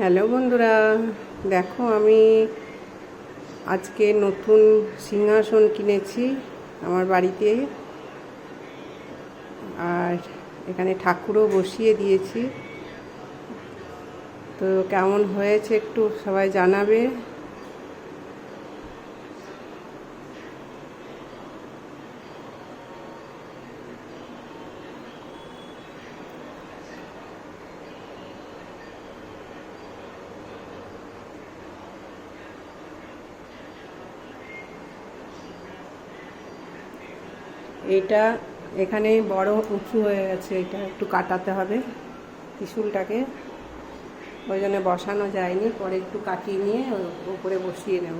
Hello বন্ধুরা, দেখো আমি আজকে নতুন সিংহাসন কিনেছি আমার বাড়িতে আর এখানে ঠাকুরও বসিয়ে দিয়েছি। তো কেমন হয়েছে একটু সবাই জানাবে। এটা এখানে বড় উঁচু হয়ে গেছে, এটা একটু কাটাতে হবে ত্রিশুলটাকে। ওই জন্য বসানো যায়নি, পরে একটু কাটিয়ে নিয়ে ওপরে বসিয়ে নেব।